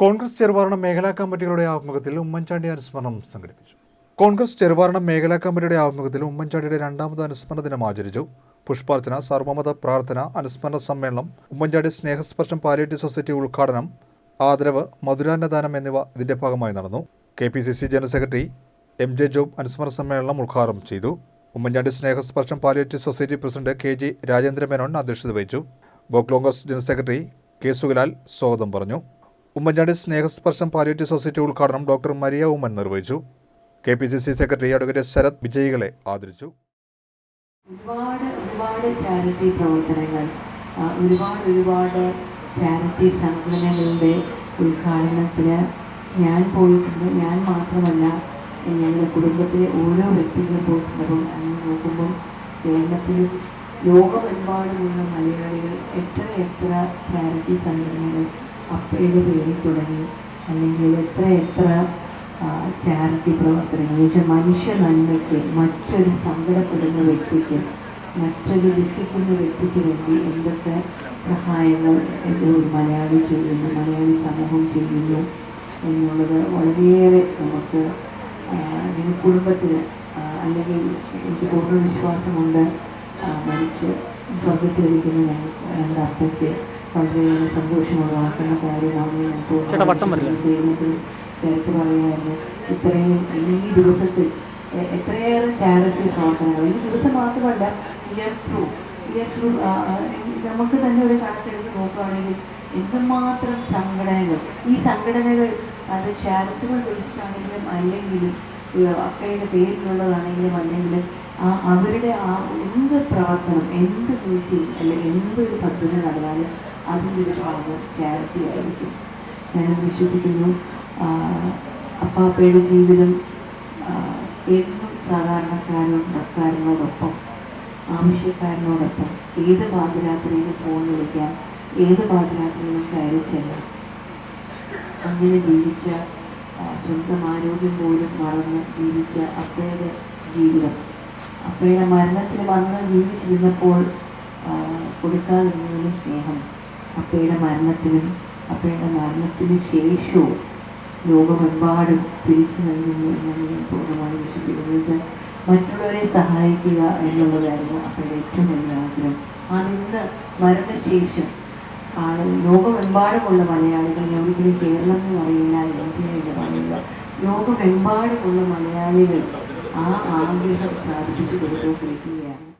കോൺഗ്രസ് ചെറുവാരണം മേഖലാ കമ്മിറ്റികളുടെ ആഭിമുഖ്യത്തിൽ ഉമ്മൻചാണ്ടി അനുസ്മരണം സംഘടിപ്പിച്ചു. കോൺഗ്രസ് ചെറുവാരണം മേഖലാ കമ്മിറ്റിയുടെ ആഭിമുഖ്യത്തിൽ ഉമ്മൻചാണ്ടിയുടെ രണ്ടാമത് അനുസ്മരണ ദിനം ആചരിച്ചു. പുഷ്പാർച്ചന സർവമത പ്രാർത്ഥന അനുസ്മരണ സമ്മേളനം ഉമ്മൻചാണ്ടി സ്നേഹസ്പർശം പാലിയേറ്റീവ് സൊസൈറ്റി ഉദ്ഘാടനം ആദരവ് മധുരാന്നദാനം എന്നിവ ഇതിന്റെ ഭാഗമായി നടന്നു. K P C C general secretary M J Job അനുസ്മരണ സമ്മേളനം ഉദ്ഘാടനം ചെയ്തു. Oommen Chandy Snehasparsham palliative society president K G Rajendra Menon അധ്യക്ഷത വഹിച്ചു. Block Congress general secretary K Sugalal സ്വാഗതം പറഞ്ഞു. ഉമ്മൻചാണ്ടി സ്നേഹസ്പർശം പാലിയേറ്റീവ് സൊസൈറ്റി ഉദ്ഘാടനം ഡോക്ടർ മരിയ ഉമ്മൻ നിർവഹിച്ചു. K P C C secretary advocate Sarath വിജയികളെ ആദരിച്ചു. ഒരുപാട് ഒരുപാട് ചാരിറ്റി പ്രവർത്തനങ്ങൾ ഒരുപാട് ഒരുപാട് ചാരിറ്റി സംഘടനകളുടെ ഉദ്ഘാടനത്തിന് ഞാൻ പോയിട്ടുണ്ട്. ഞാൻ മാത്രമല്ല ഞങ്ങളുടെ കുടുംബത്തിലെ ഓരോ വ്യക്തികളും പോയിട്ടുണ്ടപ്പോൾ അങ്ങനെ നോക്കുമ്പോൾ കേരളത്തിൽ ലോകമെമ്പാടുമുള്ള മലയാളികൾ എത്ര എത്ര ചാരിറ്റി സംഘടനകൾ അപ്പയുടെ പേരിൽ തുടങ്ങി. അല്ലെങ്കിൽ എത്ര എത്ര ചാരിറ്റി പ്രവർത്തനങ്ങൾ. എന്ന് വെച്ചാൽ മനുഷ്യ നന്മയ്ക്ക് മറ്റൊരു സങ്കടപ്പെടുന്ന വ്യക്തിക്ക് മറ്റൊരു ദുഃഖിക്കുന്ന വ്യക്തിക്ക് വേണ്ടി എന്തൊക്കെ സഹായങ്ങൾ ഒരു മലയാളി ചെയ്യുന്നു മലയാളി സമൂഹം ചെയ്യുന്നു എന്നുള്ളത് വളരെയേറെ നമുക്ക് എന്റെ കുടുംബത്തിന് അല്ലെങ്കിൽ എനിക്ക് പൂർണ വിശ്വാസമുണ്ട് മരിച്ച് സ്വർഗത്തിലിരിക്കുന്ന ഞങ്ങൾ ഞങ്ങളുടെ അപ്പയ്ക്ക് വളരെയേറെ സന്തോഷമുള്ളതാക്കുന്ന കാര്യമാണ് ദൈവത്തിൽ ചേർത്ത് പറയായിരുന്നു ഇത്രയും ഈ ദിവസത്തിൽ എത്രയേറെ ചാരിറ്റി പ്രവർത്തനങ്ങൾ ഈ ദിവസം മാത്രമല്ല ഇയർ ത്രൂ ഇയർ ത്രൂ നമുക്ക് തന്നെ ഒരു കണക്കെടുത്ത് നോക്കുകയാണെങ്കിൽ എന്തുമാത്രം സംഘടനകൾ ഈ സംഘടനകൾ അത് ചാരിറ്റബിൾ ബേസ്ഡ് ആണെങ്കിലും അല്ലെങ്കിലും അക്കയുടെ പേരിലുള്ളതാണെങ്കിലും അല്ലെങ്കിലും ആ അവരുടെ ആ എന്ത് പ്രവർത്തനം എന്ത് മീറ്റിംഗ് അല്ലെങ്കിൽ എന്തൊരു പദ്ധതി നടന്നാലും അതിന്റെ ഭാഗം ചാരിറ്റി ആയിരിക്കും. ഞാൻ വിശ്വസിക്കുന്നു. അപ്പാപ്പയുടെ ജീവിതം എന്നും സാധാരണക്കാരനോടൊപ്പം ആവശ്യക്കാരനോടൊപ്പം ഏത് പാതിരാത്രിയിലും ഫോൺ വിളിക്കാം ഏത് പാതിരാത്രിയിലും കയറി ചെല്ലാം. അങ്ങനെ ജീവിച്ച സ്വന്തം ആരോഗ്യം പോലും മറന്ന് ജീവിച്ച അപ്പയുടെ ജീവിതം. അപ്പയുടെ മരണത്തിന് വന്ന് ജീവിച്ചിരുന്നപ്പോൾ കൊടുക്കാതിരുന്നതിനും സ്നേഹം. അപ്പയുടെ മരണത്തിനും അപ്പയുടെ മരണത്തിന് ശേഷവും ലോകമെമ്പാടും തിരിച്ചു നൽകുന്നു എന്നാണ് ഞാൻ പൂർണമായി വിശ്വസിക്കുന്നത് വെച്ചാൽ മറ്റുള്ളവരെ സഹായിക്കുക എന്നുള്ളതായിരുന്നു അപ്പയുടെ ഏറ്റവും വലിയ ആഗ്രഹം. ആ നിന്ന് മരണശേഷം ആളുകൾ ലോകമെമ്പാടുമുള്ള മലയാളികൾ ഞാൻ ഒരിക്കലും കേരളം എന്ന് പറയില്ല ഇന്ത്യ പറയുക ലോകമെമ്പാടുമുള്ള മലയാളികൾ ആ ആഗ്രഹം സാധിപ്പിച്ചു കൊടുത്തുകൊണ്ടിരിക്കുകയാണ്.